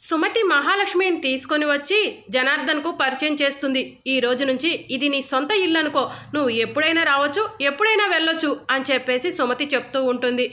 సుమతి మహాలక్ష్మిని తీసుకొని వచ్చి జనార్దన్కు పరిచయం చేస్తుంది. ఈ రోజు నుంచి ఇది నీ సొంత ఇల్లు అనుకో నువ్వు ఎప్పుడైనా రావచ్చు ఎప్పుడైనా వెళ్ళొచ్చు అని చెప్పేసి సుమతి చెప్తూ ఉంటుంది.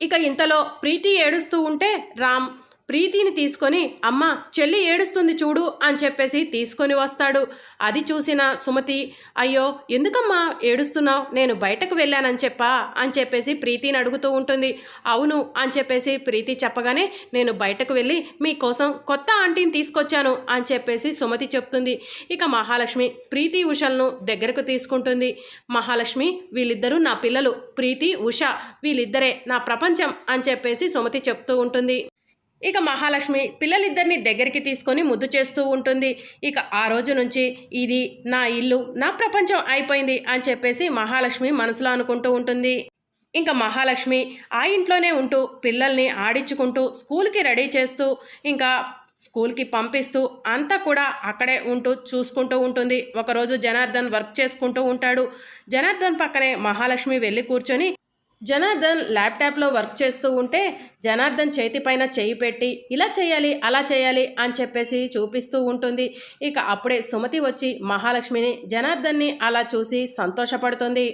ఇక ఇంతలో ప్రీతి ఏడుస్తూ ఉంటే రామ్ ప్రీతిని తీసుకొని అమ్మ చెల్లి ఏడుస్తుంది చూడు అని చెప్పేసి తీసుకొని వస్తాడు. అది చూసిన సుమతి అయ్యో ఎందుకమ్మా ఏడుస్తున్నావు? నేను బయటకు వెళ్ళానని చెప్పా అని చెప్పేసి ప్రీతిని అడుగుతూ ఉంటుంది. అవును అని చెప్పేసి ప్రీతి చెప్పగానే నేను బయటకు వెళ్ళి మీకోసం కొత్త ఆంటీని తీసుకొచ్చాను అని చెప్పేసి సుమతి చెప్తుంది. ఇక మహాలక్ష్మి ప్రీతి ఉషలను దగ్గరకు తీసుకుంటుంది. మహాలక్ష్మి వీళ్ళిద్దరూ నా పిల్లలు. ప్రీతి ఉష వీళ్ళిద్దరే నా ప్రపంచం అని చెప్పేసి సుమతి చెప్తూ ఉంటుంది. ఇక మహాలక్ష్మి పిల్లలిద్దరిని దగ్గరికి తీసుకొని ముద్దు చేస్తూ ఉంటుంది. ఇక ఆ రోజు నుంచి ఇది నా ఇల్లు నా ప్రపంచం అయిపోయింది అని చెప్పేసి మహాలక్ష్మి మనసులో అనుకుంటూ ఉంటుంది. ఇంకా మహాలక్ష్మి ఆ ఇంట్లోనే ఉంటూ పిల్లల్ని ఆడించుకుంటూ స్కూల్కి రెడీ చేస్తూ ఇంకా స్కూల్కి పంపిస్తూ అంతా కూడా అక్కడే ఉంటూ చూసుకుంటూ ఉంటుంది. ఒకరోజు జనార్దన్ వర్క్ చేసుకుంటూ ఉంటాడు. జనార్దన్ పక్కనే మహాలక్ష్మి వెళ్ళి కూర్చొని జనార్దన్ ల్యాప్టాప్లో వర్క్ చేస్తూ ఉంటే జనార్దన్ చేతిపైన చేయి పెట్టి ఇలా చేయాలి అలా చేయాలి అని చెప్పేసి చూపిస్తూ ఉంటుంది. ఇక అప్పుడే సుమతి వచ్చి మహాలక్ష్మిని జనార్దన్ని అలా చూసి సంతోషపడుతుంది.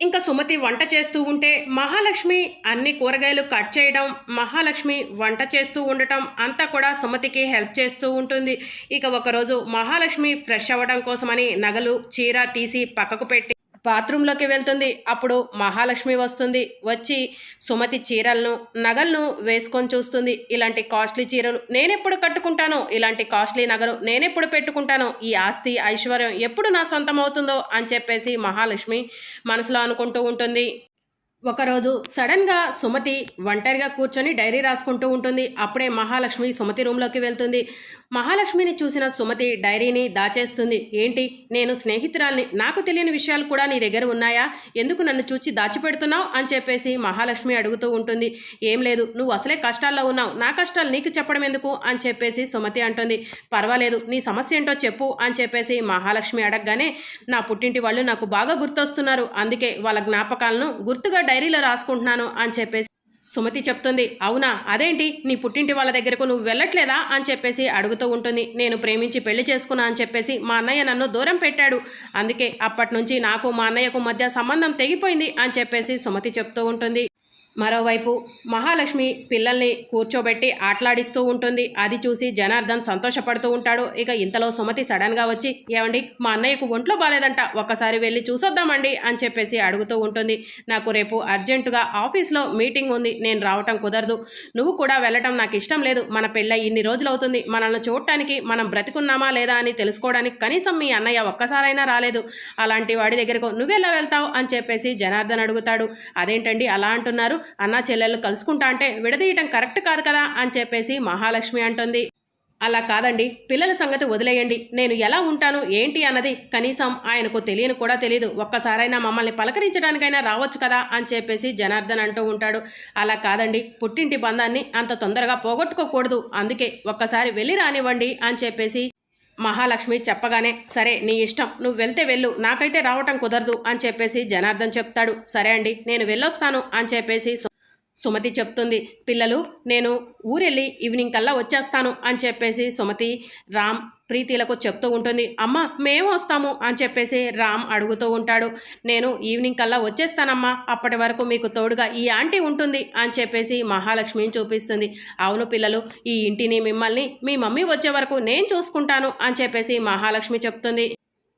ఇంకా సుమతి వంట చేస్తూ ఉంటే మహాలక్ష్మి అన్ని కూరగాయలు కట్ చేయడం మహాలక్ష్మి వంట చేస్తూ ఉండటం అంతా కూడా సుమతికి హెల్ప్ చేస్తూ ఉంటుంది. ఇక ఒకరోజు మహాలక్ష్మి ఫ్రెష్ అవ్వడం కోసమని నగలు చీర తీసి పక్కకు పెట్టి బాత్రూంలోకి వెళ్తుంది. అప్పుడు మహాలక్ష్మి వస్తుంది. వచ్చి సుమతి చీరలను నగలను వేసుకొని చూస్తుంది. ఇలాంటి కాస్ట్లీ చీరలు నేనెప్పుడు కట్టుకుంటానో ఇలాంటి కాస్ట్లీ నగలు నేనెప్పుడు పెట్టుకుంటానో ఈ ఆస్తి ఐశ్వర్యం ఎప్పుడు నా సొంతం అవుతుందో అని చెప్పేసి మహాలక్ష్మి మనసులో అనుకుంటూ ఉంటుంది. ఒకరోజు సడన్గా సుమతి ఒంటరిగా కూర్చొని డైరీ రాసుకుంటూ ఉంటుంది. అప్పుడే మహాలక్ష్మి సుమతి రూమ్లోకి వెళ్తుంది. మహాలక్ష్మిని చూసిన సుమతి డైరీని దాచేస్తుంది. ఏంటి? నేను స్నేహితురాల్ని నాకు తెలియని విషయాలు కూడా నీ దగ్గర ఉన్నాయా? ఎందుకు నన్ను చూచి దాచిపెడుతున్నావు? అని చెప్పేసి మహాలక్ష్మి అడుగుతూ ఉంటుంది. ఏం లేదు నువ్వు అసలే కష్టాల్లో ఉన్నావు. నా కష్టాలు నీకు చెప్పడం ఎందుకు? అని చెప్పేసి సుమతి అంటుంది. పర్వాలేదు నీ సమస్య ఏంటో చెప్పు అని చెప్పేసి మహాలక్ష్మి అడగగానే నా పుట్టింటి వాళ్ళు నాకు బాగా గుర్తొస్తున్నారు. అందుకే వాళ్ళ జ్ఞాపకాలను గుర్తుగా డైరీలో రాసుకుంటున్నాను అని చెప్పేసి సుమతి చెప్తుంది. అవునా? అదేంటి? నీ పుట్టింటి వాళ్ళ దగ్గరకు నువ్వు వెళ్ళట్లేదా? అని చెప్పేసి అడుగుతూ ఉంటుంది. నేను ప్రేమించి పెళ్ళి చేసుకున్నా అని చెప్పేసి మా అన్నయ్య నన్ను దూరం పెట్టాడు. అందుకే అప్పటి నుంచి నాకు మా అన్నయ్యకు మధ్య సంబంధం తెగిపోయింది అని చెప్పేసి సుమతి చెప్తూ ఉంటుంది. మరోవైపు మహాలక్ష్మి పిల్లల్ని కూర్చోబెట్టి ఆటలాడిస్తూ ఉంటుంది. అది చూసి జనార్దన్ సంతోషపడుతూ ఉంటాడు. ఇక ఇంతలో సుమతి సడన్గా వచ్చి ఏమండి మా అన్నయ్యకు ఒంట్లో బాగాలేదంట ఒక్కసారి వెళ్ళి చూసొద్దామండి అని చెప్పేసి అడుగుతూ ఉంటుంది. నాకు రేపు అర్జెంటుగా ఆఫీస్లో మీటింగ్ ఉంది. నేను రావటం కుదరదు. నువ్వు కూడా వెళ్ళటం నాకు ఇష్టం లేదు. మన పెళ్ళై ఇన్ని రోజులు అవుతుంది మనల్ని చూడటానికి మనం బ్రతికున్నామా లేదా అని తెలుసుకోవడానికి కనీసం మీ అన్నయ్య ఒక్కసారైనా రాలేదు. అలాంటి వాడి దగ్గరకు నువ్వెలా వెళ్తావు? అని చెప్పేసి జనార్దన్ అడుగుతాడు. అదేంటండి అలా అంటున్నారు? అన్నా చెల్లెళ్ళు కలుసుకుంటా అంటే విడదీయటం కరెక్ట్ కాదు కదా అని చెప్పేసి మహాలక్ష్మి అంటుంది. అలా కాదండి పిల్లల సంగతి వదిలేయండి. నేను ఎలా ఉంటాను ఏంటి అన్నది కనీసం ఆయనకు తెలియని కూడా తెలియదు ఒక్కసారైనా మమ్మల్ని పలకరించడానికైనా రావచ్చు కదా అని చెప్పేసి జనార్దన్ అంటూ ఉంటాడు. అలా కాదండి పుట్టింటి బంధాన్ని అంత తొందరగా పోగొట్టుకోకూడదు. అందుకే ఒక్కసారి వెళ్ళి రానివ్వండి అని చెప్పేసి మహాలక్ష్మి చెప్పగానే సరే నీ ఇష్టం. నువ్వు వెళ్తే వెళ్ళు. నాకైతే రావటం కుదరదు అని చెప్పేసి జనార్దన్ చెప్తాడు. సరే అండి నేను వెళ్ళొస్తాను అని చెప్పేసి సుమతి చెప్తుంది. పిల్లలు నేను ఊరెళ్ళి ఈవినింగ్ కల్లా వచ్చేస్తాను అని చెప్పేసి సుమతి రామ్ ప్రీతిలకు చెప్తూ ఉంటుంది అమ్మ మేము వస్తాము అని చెప్పేసి రామ్ అడుగుతూ ఉంటాడు. నేను ఈవినింగ్ కల్లా వచ్చేస్తానమ్మా అప్పటి వరకు మీకు తోడుగా ఈ ఆంటీ ఉంటుంది అని చెప్పేసి మహాలక్ష్మిని చూపిస్తుంది. అవును పిల్లలు ఈ ఇంటిని మిమ్మల్ని మీ మమ్మీ వచ్చే వరకు నేను చూసుకుంటాను అని చెప్పేసి మహాలక్ష్మి చెప్తుంది.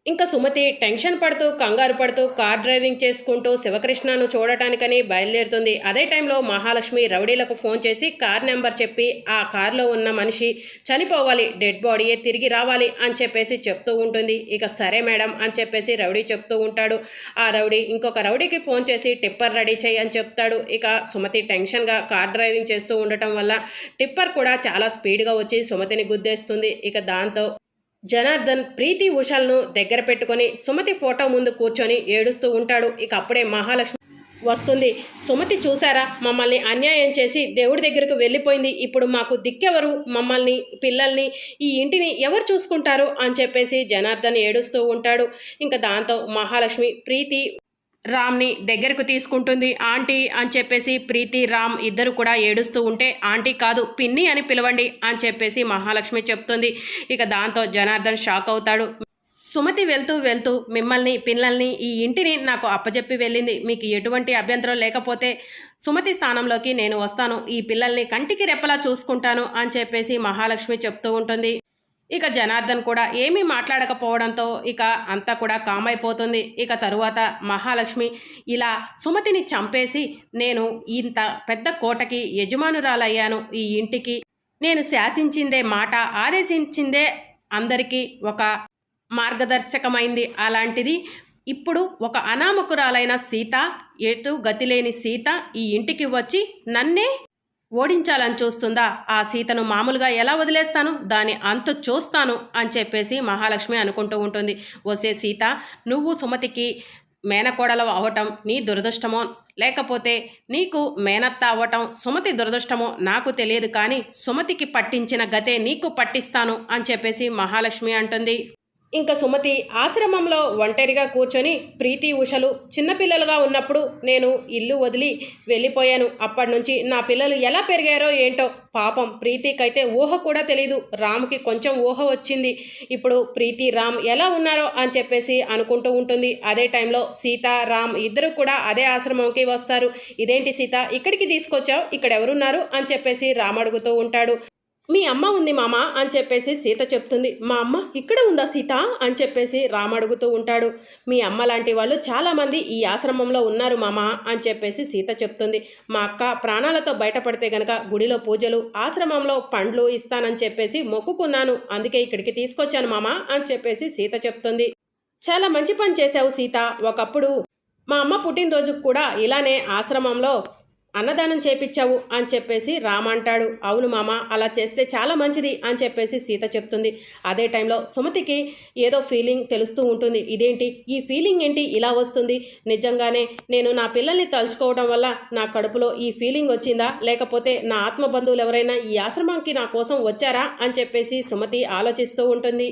ఇంకా సుమతి టెన్షన్ పడుతూ కంగారు పడుతూ కార్ డ్రైవింగ్ చేసుకుంటూ శివకృష్ణను చూడటానికని బయలుదేరుతుంది. అదే టైంలో మహాలక్ష్మి రౌడీలకు ఫోన్ చేసి కార్ నెంబర్ చెప్పి ఆ కార్లో ఉన్న మనిషి చనిపోవాలి డెడ్ బాడీయే తిరిగి రావాలి అని చెప్పేసి చెప్తూ ఉంటుంది. ఇక సరే మేడం అని చెప్పేసి రౌడీ చెప్తూ ఉంటాడు. ఆ రౌడీ ఇంకొక రౌడీకి ఫోన్ చేసి టిప్పర్ రెడీ చేయి అని చెప్తాడు. ఇక సుమతి టెన్షన్గా కార్ డ్రైవింగ్ చేస్తూ ఉండటం వల్ల టిప్పర్ కూడా చాలా స్పీడ్గా వచ్చి సుమతిని గుద్దేస్తుంది. ఇక దాంతో జనార్దన్ ప్రీతి ఉషల్ను దగ్గర పెట్టుకొని సుమతి ఫోటో ముందు కూర్చొని ఏడుస్తూ ఉంటాడు. ఇక అప్పుడే మహాలక్ష్మి వస్తుంది. సుమతి చూసారా మమ్మల్ని అన్యాయం చేసి దేవుడి దగ్గరకు వెళ్ళిపోయింది. ఇప్పుడు మాకు దిక్కెవరు? మమ్మల్ని పిల్లల్ని ఈ ఇంటిని ఎవరు చూసుకుంటారు? అని చెప్పేసి జనార్దన్ ఏడుస్తూ ఉంటాడు. ఇంకా దాంతో మహాలక్ష్మి ప్రీతి రామ్ని దగ్గరకు తీసుకుంటుంది. ఆంటీ అని చెప్పేసి ప్రీతి రామ్ ఇద్దరు కూడా ఏడుస్తూ ఉంటే ఆంటీ కాదు పిన్ని అని పిలవండి అని చెప్పేసి మహాలక్ష్మి చెప్తుంది. ఇక దాంతో జనార్దన్ షాక్ అవుతాడు. సుమతి వెళ్తూ వెళ్తూ మిమ్మల్ని పిల్లల్ని ఈ ఇంటిని నాకు అప్పజెప్పి వెళ్ళింది. మీకు ఎటువంటి అభ్యంతరం లేకపోతే సుమతి స్థానంలోకి నేను వస్తాను. ఈ పిల్లల్ని కంటికి రెప్పలా చూసుకుంటాను అని చెప్పేసి మహాలక్ష్మి చెప్తూ ఉంటుంది. ఇక జనార్దన్ కూడా ఏమీ మాట్లాడకపోవడంతో ఇక అంతా కూడా కామ్ అయిపోతుంది ఇక తరువాత మహాలక్ష్మి ఇలా సుమతిని చంపేసి నేను ఇంత పెద్ద కోటకి యజమానురాలయ్యాను. ఈ ఇంటికి నేను శాసించిందే మాట ఆదేశించిందే అందరికీ ఒక మార్గదర్శకమైంది. అలాంటిది ఇప్పుడు ఒక అనామకురాలైన సీత ఎటు గతిలేని సీత ఈ ఇంటికి వచ్చి నన్నే ఓడించాలని చూస్తుందా? ఆ సీతను మామూలుగా ఎలా వదిలేస్తాను? దాని అంత చూస్తాను అని చెప్పేసి మహాలక్ష్మి అనుకుంటూ ఉంటుంది. వసే సీత నువ్వు సుమతికి మేనకోడలు అవ్వటం నీ దురదృష్టమో? లేకపోతే నీకు మేనత్త అవ్వటం సుమతి దురదృష్టమో? నాకు తెలియదు కానీ సుమతికి పట్టించిన గతే నీకు పట్టిస్తాను అని చెప్పేసి మహాలక్ష్మి అంటుంది. ఇంకా సుమతి ఆశ్రమంలో ఒంటరిగా కూర్చొని ప్రీతి ఉషలు చిన్నపిల్లలుగా ఉన్నప్పుడు నేను ఇల్లు వదిలి వెళ్ళిపోయాను. అప్పటి నుంచి నా పిల్లలు ఎలా పెరిగారో ఏంటో పాపం ప్రీతికైతే ఊహ కూడా తెలీదు. రామ్కి కొంచెం ఊహ వచ్చింది. ఇప్పుడు ప్రీతి రామ్ ఎలా ఉన్నారో అని చెప్పేసి అనుకుంటూ ఉంటుంది. అదే టైంలో సీత రామ్ ఇద్దరు కూడా అదే ఆశ్రమంకి వస్తారు. ఇదేంటి సీత ఇక్కడికి తీసుకొచ్చావు? ఇక్కడ ఎవరున్నారు అని చెప్పేసి రామ్ అడుగుతూ ఉంటాడు. మీ అమ్మ ఉంది మామ అని చెప్పేసి సీత చెప్తుంది. మా అమ్మ ఇక్కడ ఉందా సీత అని చెప్పేసి రామ్ అడుగుతూ ఉంటాడు. మీ అమ్మ లాంటి వాళ్ళు చాలామంది ఈ ఆశ్రమంలో ఉన్నారు మామ అని చెప్పేసి సీత చెప్తుంది. మా అక్క ప్రాణాలతో బయటపడితే గనక గుడిలో పూజలు ఆశ్రమంలో పండ్లు ఇస్తానని చెప్పేసి మొక్కుకున్నాను. అందుకే ఇక్కడికి తీసుకొచ్చాను మామ అని చెప్పేసి సీత చెప్తుంది. చాలా మంచి పని చేశావు సీత. ఒకప్పుడు మా అమ్మ పుట్టినరోజుకు కూడా ఇలానే ఆశ్రమంలో అన్నదానం చేపించావు అని చెప్పేసి రామ అంటాడు. అవును మామ అలా చేస్తే చాలా మంచిది అని చెప్పేసి సీత చెప్తుంది. అదే టైంలో సుమతికి ఏదో ఫీలింగ్ తెలుస్తూ ఉంటుంది. ఇదేంటి? ఈ ఫీలింగ్ ఏంటి? ఇలా వస్తుంది. నిజంగానే నేను నా పిల్లల్ని తలుచుకోవడం వల్ల నా కడుపులో ఈ ఫీలింగ్ వచ్చిందా? లేకపోతే నా ఆత్మ బంధువులు ఎవరైనా ఈ ఆశ్రమంకి నా కోసం వచ్చారా? అని చెప్పేసి సుమతి ఆలోచిస్తూ ఉంటుంది.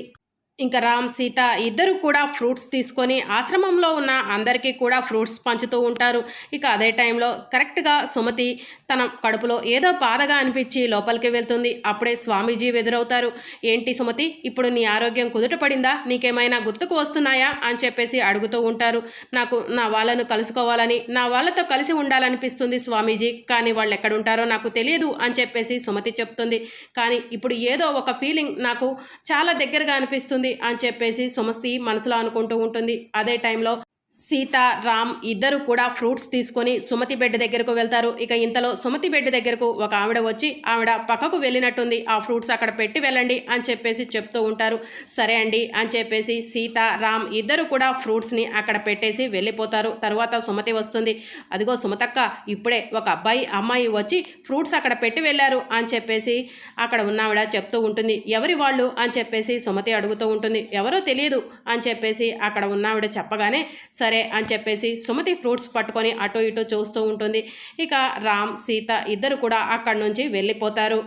ఇంకా రామ్ సీత ఇద్దరు కూడా ఫ్రూట్స్ తీసుకొని ఆశ్రమంలో ఉన్న అందరికీ కూడా ఫ్రూట్స్ పంచుతూ ఉంటారు. ఇక అదే టైంలో కరెక్ట్గా సుమతి తన కడుపులో ఏదో బాధగా అనిపించి లోపలికి వెళ్తుంది. అప్పుడే స్వామీజీ ఎదురవుతారు. ఏంటి సుమతి ఇప్పుడు నీ ఆరోగ్యం కుదుట పడిందా? నీకేమైనా గుర్తుకు వస్తున్నాయా? అని చెప్పేసి అడుగుతూ ఉంటారు. నాకు నా వాళ్ళను కలుసుకోవాలని నా వాళ్ళతో కలిసి ఉండాలనిపిస్తుంది స్వామీజీ కానీ వాళ్ళు ఎక్కడుంటారో నాకు తెలియదు అని చెప్పేసి సుమతి చెప్తుంది. కానీ ఇప్పుడు ఏదో ఒక ఫీలింగ్ నాకు చాలా దగ్గరగా అనిపిస్తుంది. అని చెప్పేసి సుమస్తి మనసులో అనుకుంటూ ఉంటుంది. అదే టైంలో సీత రామ్ ఇద్దరు కూడా ఫ్రూట్స్ తీసుకొని సుమతి బెడ్ దగ్గరకు వెళ్తారు. ఇక ఇంతలో సుమతి బెడ్ దగ్గరకు ఒక ఆవిడ వచ్చి ఆవిడ పక్కకు వెళ్ళినట్టుంది. ఆ ఫ్రూట్స్ అక్కడ పెట్టి వెళ్ళండి అని చెప్పేసి చెప్తూ ఉంటారు. సరే అండి అని చెప్పేసి సీత రామ్ ఇద్దరు కూడా ఫ్రూట్స్ని అక్కడ పెట్టేసి వెళ్ళిపోతారు. తర్వాత సుమతి వస్తుంది. అదిగో సుమతక్క ఇప్పుడే ఒక అబ్బాయి అమ్మాయి వచ్చి ఫ్రూట్స్ అక్కడ పెట్టి వెళ్ళారు అని చెప్పేసి అక్కడ ఉన్నావిడ చెప్తూ ఉంటుంది. ఎవరి వాళ్ళు? అని చెప్పేసి సుమతి అడుగుతూ ఉంటుంది. ఎవరో తెలియదు అని చెప్పేసి అక్కడ ఉన్నావిడ చెప్పగానే సరే అని చెప్పేసి సుమతి ఫ్రూట్స్ పట్టుకొని అటు ఇటు చూస్తూ ఉంటుంది. ఇక రామ్ సీత ఇద్దరు కూడా అక్కడి నుంచి వెళ్ళిపోతారు.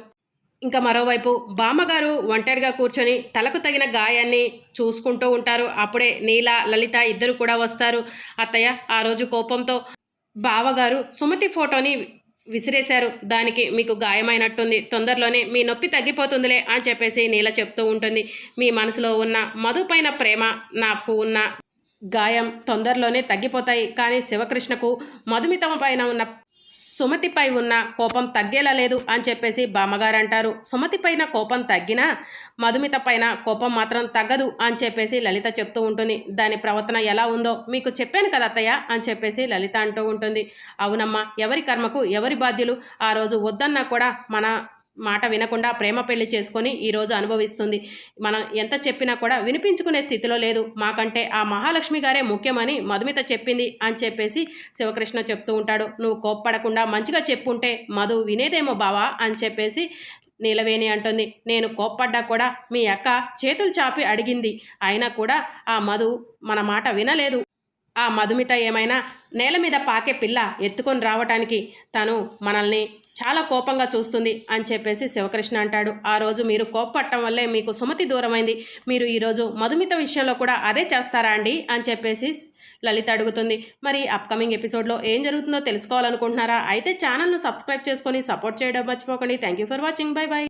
ఇంకా మరోవైపు బామ్మగారు ఒంటరిగా కూర్చొని తలకు తగిన గాయాన్ని చూసుకుంటూ ఉంటారు. అప్పుడే నీల లలిత ఇద్దరు కూడా వస్తారు. అత్తయ్య ఆ రోజు కోపంతో బావగారు సుమతి ఫోటోని విసిరేశారు. దానికి మీకు గాయమైనట్టుంది. తొందరలోనే మీ నొప్పి తగ్గిపోతుందిలే అని చెప్పేసి నీల చెప్తూ ఉంటుంది. మీ మనసులో ఉన్న మధు పైన ప్రేమ నాకు ఉన్న గాయం తొందరలోనే తగ్గిపోతాయి. కానీ శివకృష్ణకు మధుమితమ పైన ఉన్న సుమతిపై ఉన్న కోపం తగ్గేలా లేదు అని చెప్పేసి బామ్మగారు అంటారు సుమతి పైన కోపం తగ్గినా మధుమిత పైన కోపం మాత్రం తగ్గదు అని చెప్పేసి లలిత చెప్తూ ఉంటుంది. దాని ప్రవర్తన ఎలా ఉందో మీకు చెప్పాను కదా అత్తయ్య అని చెప్పేసి లలిత అంటూ ఉంటుంది. అవునమ్మా ఎవరి కర్మకు ఎవరి బాధ్యులు? ఆ రోజు వద్దన్నా కూడా మన మాట వినకుండా ప్రేమ పెళ్ళి చేసుకొని ఈరోజు అనుభవిస్తుంది. మనం ఎంత చెప్పినా కూడా వినిపించుకునే స్థితిలో లేదు. మాకంటే ఆ మహాలక్ష్మి గారే ముఖ్యమని మధుమిత చెప్పింది అని చెప్పేసి శివకృష్ణ చెప్తూ ఉంటాడు. నువ్వు కోప్పడకుండా మంచిగా చెప్పుంటే మధు వినేదేమో బావా అని చెప్పేసి నీలవేణి అంటుంది. నేను కోప్పడ్డా కూడా మీ అక్క చేతులు చాపి అడిగింది. అయినా కూడా ఆ మధు మన మాట వినలేదు. ఆ మధుమిత ఏమైనా నేల మీద పాకే పిల్ల ఎత్తుకొని రావటానికి తను మనల్ని చాలా కోపంగా చూస్తుంది అని చెప్పేసి శివకృష్ణ అంటాడు. ఆ రోజు మీరు కోప్పట్టడం వల్లే మీకు సుమతి దూరమైంది. మీరు ఈరోజు మధుమిత విషయంలో కూడా అదే చేస్తారా అండి? అని చెప్పేసి లలిత అడుగుతుంది. మరి అప్కమింగ్ ఎపిసోడ్లో ఏం జరుగుతుందో తెలుసుకోవాలనుకుంటున్నారా? అయితే ఛానల్ను సబ్స్క్రైబ్ చేసుకొని సపోర్ట్ చేయడం మర్చిపోకండి. Thank you for watching bye bye